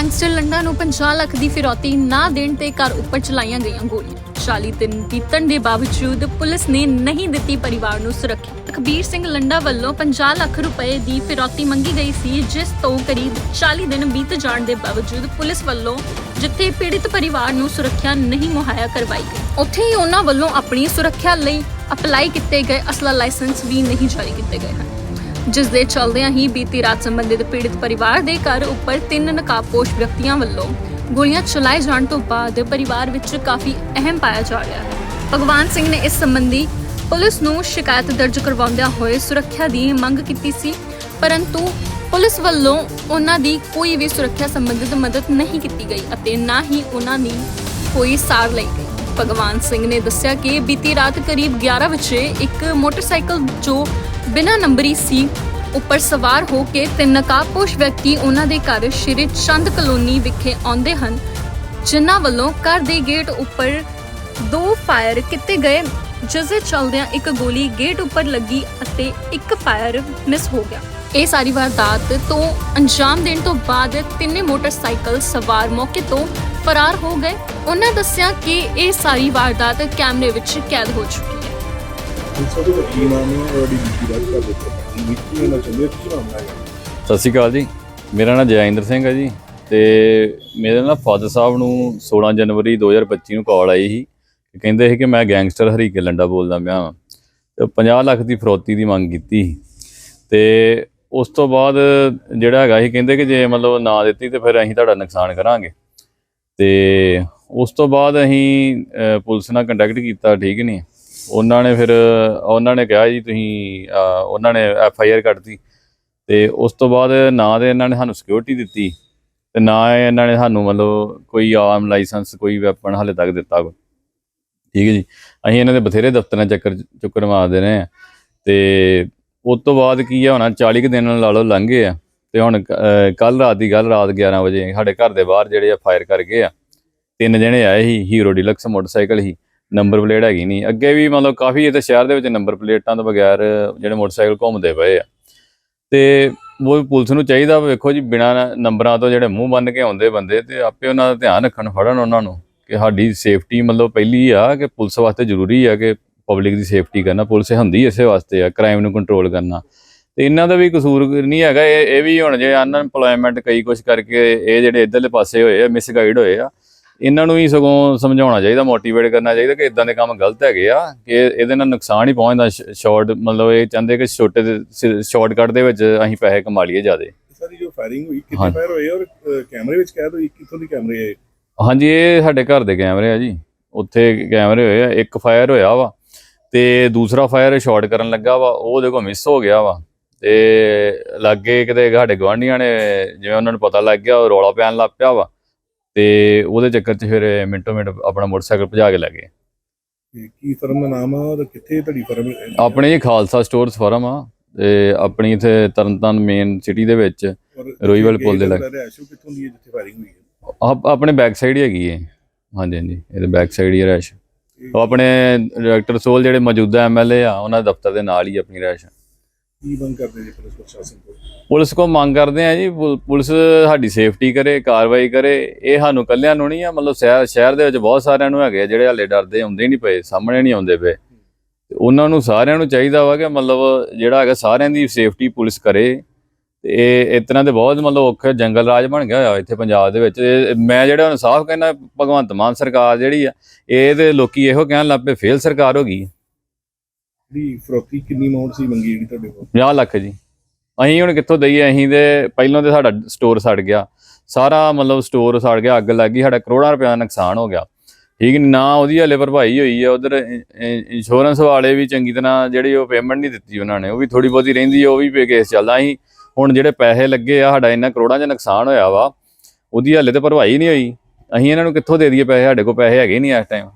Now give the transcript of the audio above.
Gangster Landa ਨੂੰ 50 ਲੱਖ ਦੀ ਫਿਰੌਤੀ ਨਾ ਦੇਣ ਤੇ ਘਰ ਉੱਪਰ ਚਲਾਈਆਂ ਗਈਆਂ ਗੋਲੀਆਂ। 40 ਦਿਨ ਬੀਤਣ ਦੇ ਬਾਵਜੂਦ ਪੁਲਿਸ ਨੇ ਨਹੀਂ ਦਿੱਤੀ ਪਰਿਵਾਰ ਨੂੰ ਸੁਰੱਖਿਆ। ਕਬੀਰ ਸਿੰਘ ਲੰਡਾ ਵੱਲੋਂ 50 ਲੱਖ ਰੁਪਏ ਦੀ ਫਿਰੌਤੀ ਮੰਗੀ ਗਈ ਸੀ, ਜਿਸ ਤੋਂ ਕਰੀਬ 40 ਦਿਨ ਬੀਤ ਜਾਣ ਦੇ ਬਾਵਜੂਦ ਪੁਲਿਸ ਵੱਲੋਂ ਜਿੱਥੇ ਪੀੜਿਤ ਪਰਿਵਾਰ ਨੂੰ ਸੁਰੱਖਿਆ ਨਹੀਂ ਮੁਹੱਈਆ ਕਰਵਾਈ ਗਈ, ਉੱਥੇ ਹੀ ਉਹਨਾਂ ਵੱਲੋਂ ਆਪਣੀ ਸੁਰੱਖਿਆ ਲਈ ਅਪਲਾਈ ਕੀਤੇ ਗਏ ਅਸਲਾ ਲਾਇਸੈਂਸ ਵੀ ਨਹੀਂ ਜਾਰੀ ਕੀਤੇ ਗਏ ਹਨ। ਜਿਸ ਦੇ ਚਲਦਿਆਂ ਹੀ ਬੀਤੀ ਰਾਤ ਸੰਬੰਧਿਤ ਪੀੜਿਤ ਪਰਿਵਾਰ ਦੇ ਘਰ ਉੱਪਰ ਤਿੰਨ ਨਕਾਬਪੋਸ਼ ਵਿਅਕਤੀਆਂ ਵੱਲੋਂ ਗੋਲੀਆਂ ਚਲਾਏ ਜਾਣ ਤੋਂ ਬਾਅਦ ਪਰਿਵਾਰ ਵਿੱਚ ਕਾਫੀ ਅਹਿਮ ਪਾਇਆ ਜਾ ਰਿਹਾ ਹੈ। ਭਗਵਾਨ ਸਿੰਘ ਨੇ ਇਸ ਸੰਬੰਧੀ ਪੁਲਿਸ ਨੂੰ ਸ਼ਿਕਾਇਤ ਦਰਜ ਕਰਵਾਉਂਦਿਆਂ ਹੋਏ ਸੁਰੱਖਿਆ ਦੀ ਮੰਗ ਕੀਤੀ ਸੀ, ਪਰੰਤੂ ਪੁਲਿਸ ਵੱਲੋਂ ਉਹਨਾਂ ਦੀ ਕੋਈ ਵੀ ਸੁਰੱਖਿਆ ਸੰਬੰਧਿਤ ਮਦਦ ਨਹੀਂ ਕੀਤੀ ਗਈ ਅਤੇ ਨਾ ਹੀ ਉਹਨਾਂ ਦੀ ਕੋਈ ਸਾਰ ਲਈ ਗਈ। ਭਗਵਾਨ ਸਿੰਘ ਨੇ ਦੱਸਿਆ ਕਿ ਬੀਤੀ ਰਾਤ ਕਰੀਬ 11 ਵਜੇ ਇੱਕ ਮੋਟਰਸਾਈਕਲ ਜੋ ਬਿਨਾਂ ਨੰਬਰੀ ਸੀ, ਉੱਪਰ ਸਵਾਰ ਹੋ ਕੇ ਤਿੰਨ ਨਕਾਬਪੋਸ਼ ਵਿਅਕਤੀ ਉਹਨਾਂ ਦੇ ਘਰ ਸ਼੍ਰੀ ਚੰਦ ਕਲੋਨੀ ਵਿਖੇ ਆਉਂਦੇ ਹਨ, ਜਿਨ੍ਹਾਂ ਵੱਲੋਂ ਘਰ ਦੇ ਗੇਟ ਉੱਪਰ ਦੋ ਫਾਇਰ ਕੀਤੇ ਗਏ, ਜਿਸ ਦੇ ਚਲਦਿਆਂ ਇੱਕ ਗੋਲੀ ਗੇਟ ਉੱਪਰ ਲੱਗੀ ਅਤੇ ਇੱਕ ਫਾਇਰ ਮਿਸ ਹੋ ਗਿਆ। ਇਹ ਸਾਰੀ ਵਾਰਦਾਤ ਤੋਂ ਅੰਜਾਮ ਦੇਣ ਤੋਂ ਬਾਅਦ ਤਿੰਨੇ ਮੋਟਰਸਾਈਕਲ ਸਵਾਰ ਮੌਕੇ ਤੋਂ ਫਰਾਰ ਹੋ ਗਏ। ਉਹਨਾਂ ਦੱਸਿਆ ਕਿ ਇਹ ਸਾਰੀ ਵਾਰਦਾਤ ਕੈਮਰੇ ਵਿੱਚ ਕੈਦ ਹੋ ਚੁੱਕੀ ਹੈ। ਸਤਿ ਸ਼੍ਰੀ ਅਕਾਲ ਜੀ। ਮੇਰਾ ਨਾਮ ਜੈਇੰਦਰ ਸਿੰਘ ਹੈ ਜੀ ਤੇ ਮੇਰੇ ਨਾਲ ਫਾਦਰ ਸਾਹਿਬ ਨੂੰ 16 ਜਨਵਰੀ 2025 ਨੂੰ ਕਾਲ ਆਈ ਸੀ ਕਿ ਕਹਿੰਦੇ ਸੀ ਕਿ ਮੈਂ ਗੈਂਗਸਟਰ ਹਰੀਕੇ ਲੰਡਾ ਬੋਲਦਾ ਪਿਆ ਤੇ 50 ਲੱਖ ਦੀ ਫਰੋਤੀ ਦੀ ਮੰਗ ਕੀਤੀ ਸੀ। ਤੇ ਉਸ ਤੋਂ ਬਾਅਦ ਜਿਹੜਾ ਹੈਗਾ ਸੀ ਕਹਿੰਦੇ ਕਿ ਜੇ ਮਤਲਬ ਨਾ ਦਿੱਤੀ ਤੇ ਫਿਰ ਅਸੀਂ ਤੁਹਾਡਾ ਨੁਕਸਾਨ ਕਰਾਂਗੇ। ਤੇ ਉਸ ਤੋਂ ਬਾਅਦ ਅਸੀਂ ਪੁਲਿਸ ਨਾਲ ਕੰਟੈਕਟ ਕੀਤਾ, ਠੀਕ ਨਹੀਂ ਉਹਨਾਂ ਨੇ ਫਿਰ, ਉਹਨਾਂ ਨੇ ਕਿਹਾ ਜੀ, ਤੁਸੀਂ ਉਹਨਾਂ ਨੇ ਐਫ ਆਈ ਆਰ ਕੱਢਤੀ। ਤੇ ਉਸ ਤੋਂ ਬਾਅਦ ਨਾ ਦੇ ਇਹਨਾਂ ਨੇ ਸਾਨੂੰ ਸਿਕਿਉਰਿਟੀ ਦਿੱਤੀ, ਤੇ ਨਾ ਇਹਨਾਂ ਨੇ ਸਾਨੂੰ ਮਤਲਬ ਕੋਈ ਆਮ ਲਾਇਸੈਂਸ ਕੋਈ ਵੈਪਨ ਹਾਲੇ ਤੱਕ ਦਿੱਤਾ ਵਾ। ਠੀਕ ਹੈ ਜੀ। ਅਸੀਂ ਇਹਨਾਂ ਦੇ ਬਥੇਰੇ ਦਫ਼ਤਰਾਂ ਚੱਕਰ, ਚੁੱਕਰ ਮਾਰਦੇ ਰਹੇ ਆ ਤੇ ਉਸ ਤੋਂ ਬਾਅਦ ਕੀ ਆ, ਹੋਣਾ 40 ਕੁ ਦਿਨ ਲਾ ਲਓ, ਲੰਘੇ ਆ। ਤੇ ਹੁਣ ਕੱਲ ਰਾਤ ਦੀ ਗੱਲ ਰਾਤ 11 ਵਜੇ ਸਾਡੇ ਘਰ ਦੇ ਬਾਹਰ ਜਿਹੜੇ ਆ ਫਾਇਰ ਕਰ ਗਏ ਆ। ਤਿੰਨ ਜਣੇ ਆਏ ਸੀ ਹੀਰੋ ਡੀਲਕਸ ਮੋਟਰਸਾਈਕਲ ਸੀ ਨੰਬਰ ਪਲੇਟ ਹੈਗੀ ਨਹੀਂ। ਅੱਗੇ ਵੀ ਮਤਲਬ ਕਾਫੀ ਇੱਥੇ ਸ਼ਹਿਰ ਦੇ ਵਿੱਚ ਨੰਬਰ ਪਲੇਟਾਂ ਤੋਂ ਬਗੈਰ ਜਿਹੜੇ ਮੋਟਰਸਾਈਕਲ ਘੁੰਮਦੇ ਪਏ ਆ। ਤੇ ਉਹ ਪੁਲਿਸ ਨੂੰ ਚਾਹੀਦਾ ਵੇਖੋ ਜੀ, ਬਿਨਾ ਨੰਬਰਾਂ ਤੋਂ ਜਿਹੜੇ ਮੂੰਹ ਬੰਨ ਕੇ ਆਉਂਦੇ ਬੰਦੇ, ਤੇ ਆਪੇ ਉਹਨਾਂ ਦਾ ਧਿਆਨ ਰੱਖਣ, ਫੜਨ ਉਹਨਾਂ ਨੂੰ ਕਿ ਸਾਡੀ ਸੇਫਟੀ ਮਤਲਬ ਪਹਿਲੀ ਆ ਕਿ ਪੁਲਿਸ ਵਾਸਤੇ ਜ਼ਰੂਰੀ ਆ ਕਿ ਪਬਲਿਕ ਦੀ ਸੇਫਟੀ ਕਰਨਾ, ਪੁਲਿਸ ਹੁੰਦੀ ਇਸੇ ਵਾਸਤੇ ਆ ਕ੍ਰਾਈਮ ਨੂੰ ਕੰਟਰੋਲ ਕਰਨਾ। ਤੇ ਇਹਨਾਂ ਦਾ ਵੀ ਕਸੂਰ ਨਹੀਂ ਹੈਗਾ ਇਹ ਇਹ ਵੀ ਹੁਣ ਜੇ ਅਨਐਮਪਲੋਇਮੈਂਟ ਕਈ ਕੁਝ ਕਰਕੇ ਇਹ ਜਿਹੜੇ ਇਧਰਲੇ ਪਾਸੇ ਹੋਏ ਆ ਮਿਸਗਾਈਡ ਹੋਏ ਆ ਇਹਨਾਂ ਨੂੰ ਹੀ ਸਗੋਂ ਸਮਝਾਉਣਾ ਚਾਹੀਦਾ ਮੋਟੀਵੇਟ ਕਰਨਾ ਚਾਹੀਦਾ ਕਿ ਇਦਾਂ ਦੇ ਕੰਮ ਗਲਤ ਹੈਗੇ ਆ ਕਿ ਇਹ- ਇਹਦੇ ਨਾਲ ਨੁਕਸਾਨ ਹੀ ਪਹੁੰਚਦਾ ਸ਼ਾਰਟ ਮਤਲਬ ਇਹ ਚਾਹੁੰਦੇ ਕਿ ਛੋਟੇ ਸ਼ਾਰਟਕਟ ਦੇ ਵਿੱਚ ਅਸੀਂ ਪੈਸੇ ਕਮਾ ਲਈਏ ਜ਼ਿਆਦੇ। ਸਾਰੀ ਜੋ ਫਾਇਰਿੰਗ ਹੋਈ। ਕਿੰਨੇ ਫਾਇਰ ਹੋਏ ਔਰ ਕੈਮਰੇ ਵਿੱਚ ਕੈਦ ਹੋਈ ਕਿੱਥੋਂ ਦੀ ਕੈਮਰੇ ਹੈ ਹਾਂਜੀ ਇਹ ਸਾਡੇ ਘਰ ਦੇ ਕੈਮਰੇ ਆ ਜੀ ਉੱਥੇ ਕੈਮਰੇ ਹੋਏ ਆ ਇੱਕ ਫਾਇਰ ਹੋਇਆ ਵਾ ਤੇ ਦੂਸਰਾ ਫਾਇਰ ਸ਼ਾਰਟ ਕਰਨ ਲੱਗਾ ਵਾ ਉਹ ਕੋਲ ਮਿਸ ਹੋ ਗਿਆ ਵਾ। ਤੇ ਲੱਗੇ ਕਿਤੇ ਸਾਡੇ ਗਵਾਂਢੀਆਂ ਨੇ ਜਿਵੇਂ ਉਹਨਾਂ ਨੂੰ ਪਤਾ ਲੱਗ ਗਿਆ ਉਹ ਰੌਲਾ ਪੈਣ ਲੱਗ ਪਿਆ ਵਾ। ਤੇ ਉਹਦੇ ਚੱਕਰ 'ਚ ਫਿਰ ਮਿੰਟੋ ਮਿੰਟ ਆਪਣਾ ਮੋਟਰਸਾਈਕਲ ਭਜਾ ਕੇ ਲੈ ਗਏ। ਕੀ ਫਰਮ ਦਾ ਨਾਮ ਆ ਔਰ ਕਿੱਥੇ ਤੁਹਾਡੀ ਫਰਮ ਆਪਣੇ ਜੀ ਖਾਲਸਾ ਸਟੋਰਸ ਫਰਮ ਆ ਤੇ ਆਪਣੀ ਇੱਥੇ ਤਰਨਤਾਰਨ ਮੇਨ ਸਿਟੀ ਦੇ ਵਿੱਚ ਰੋਈਵਾਲ ਪੁਲ ਦੇ ਲਾਗੇ। ਰਹਿਸ਼ੋ ਕਿੱਥੋਂ ਦੀ ਹੈ ਜਿੱਥੇ ਫਾਇਰਿੰਗ ਹੋਈ ਹੈ? ਆਪ- ਆਪਣੇ ਬੈਕ ਸਾਈਡ ਹੀ ਹੈਗੀ ਹੈ ਹਾਂਜੀ ਹਾਂਜੀ ਇਹਦੇ ਬੈਕ ਸਾਈਡ ਹੀ ਰੈਸ਼। ਉਹ ਆਪਣੇ ਡਾਇਰੈਕਟਰ ਸੋਲ ਜਿਹੜੇ ਮੌਜੂਦਾ ਐਮਐਲਏ ਆ ਉਹਨਾਂ ਦੇ ਦਫ਼ਤਰ ਦੇ ਨਾਲ ਹੀ ਆਪਣੀ ਰੈਸ਼ ਕੀ ਮੰਗ ਕਰਦੇ ਜੀ ਪੁਲਿਸ ਪ੍ਰਸ਼ਾਸਨ ਤੋਂ ਪੁਲਿਸ ਕੋ ਮੰਗ ਕਰਦੇ ਆ ਜੀ ਪੁਲਿਸ ਸਾਡੀ ਸੇਫਟੀ ਕਰੇ, ਕਾਰਵਾਈ ਕਰੇ। ਇਹ ਸਾਨੂੰ ਕੱਲਿਆਂ ਨੂੰ ਨਹੀਂ ਆ, ਮਤਲਬ ਸ਼ਹਿਰ ਸ਼ਹਿਰ ਦੇ ਵਿੱਚ ਬਹੁਤ ਸਾਰਿਆਂ ਨੂੰ ਹੈਗੇ ਆ, ਜਿਹੜੇ ਹਾਲੇ ਡਰਦੇ ਆਉਂਦੇ ਨਹੀਂ ਪਏ, ਸਾਹਮਣੇ ਨਹੀਂ ਆਉਂਦੇ ਪਏ। ਉਹਨਾਂ ਨੂੰ ਸਾਰਿਆਂ ਨੂੰ ਚਾਹੀਦਾ ਵਾ ਕਿ ਮਤਲਬ ਜਿਹੜਾ ਹੈਗਾ ਸਾਰਿਆਂ ਦੀ ਸੇਫਟੀ ਪੁਲਿਸ ਕਰੇ। ਤੇ ਇਹ, ਇਸ ਤਰ੍ਹਾਂ ਦੇ ਬਹੁਤ ਮਤਲਬ ਔਖੇ ਜੰਗਲ ਰਾਜ ਬਣ ਗਿਆ ਹੋਇਆ ਇੱਥੇ ਪੰਜਾਬ ਦੇ ਵਿੱਚ। ਮੈਂ ਜਿਹੜਾ ਹੁਣ ਸਾਫ਼ ਕਹਿੰਦਾ, ਭਗਵੰਤ ਮਾਨ ਸਰਕਾਰ ਜਿਹੜੀ ਆ, ਇਹ ਤੇ ਲੋਕੀ ਇਹੋ ਕਹਿਣ ਲੱਗ ਪਏ, ਫੇਲ ਸਰਕਾਰ ਹੋ ਗਈ। ਜਿਹੜੀ ਫਰੋਤੀ ਕਿੰਨੀ ਅਮਾਉਂਟ ਸੀ ਮੰਗੀ ਜਿਹੜੀ ਤੁਹਾਡੇ ਕੋਲ? 50 ਲੱਖ ਜੀ। ਅਸੀਂ ਹੁਣ ਕਿੱਥੋਂ ਦਈਏ? ਅਸੀਂ ਦੇ ਪਹਿਲਾਂ ਤੇ ਸਾਡਾ ਸਟੋਰ ਸੜ ਗਿਆ। ਸਾਰਾ ਮਤਲਬ ਸਟੋਰ ਸੜ ਗਿਆ, ਅੱਗ ਲੱਗ ਗਈ, ਸਾਡਾ ਕਰੋੜਾਂ ਰੁਪਏ ਦਾ ਨੁਕਸਾਨ ਹੋ ਗਿਆ। ਠੀਕ ਨੀ, ਨਾ ਉਹਦੀ ਹਲੇ ਭਰਪਾਈ ਹੋਈ ਹੈ ਉਧਰ ਇੰਸ਼ੋਰੈਂਸ ਵਾਲੇ ਵੀ ਚੰਗੀ ਤਰ੍ਹਾਂ ਜਿਹੜੀ ਉਹ ਪੇਮੈਂਟ ਨਹੀਂ ਦਿੱਤੀ ਉਹਨਾਂ ਨੇ, ਉਹ ਵੀ ਥੋੜੀ ਬਹੁਤੀ ਰਹਿੰਦੀ ਹੈ ਉਹ ਵੀ ਕੇਸ ਚੱਲਦਾ। ਅਸੀਂ ਹੁਣ ਜਿਹੜੇ ਪੈਸੇ ਲੱਗੇ ਆ, ਸਾਡਾ ਇੰਨਾ ਕਰੋੜਾਂ 'ਚ ਨੁਕਸਾਨ ਹੋਇਆ ਵਾ, ਉਹਦੀ ਹਲੇ ਤੇ ਭਰਪਾਈ ਨਹੀਂ ਹੋਈ। ਅਸੀਂ ਇਹਨਾਂ ਨੂੰ ਕਿੱਥੋਂ ਦੇ ਦਈਏ ਪੈਸੇ? ਸਾਡੇ ਕੋਲ ਪੈਸੇ ਹੈਗੇ ਨਹੀਂ ਇਸ ਟਾਈਮ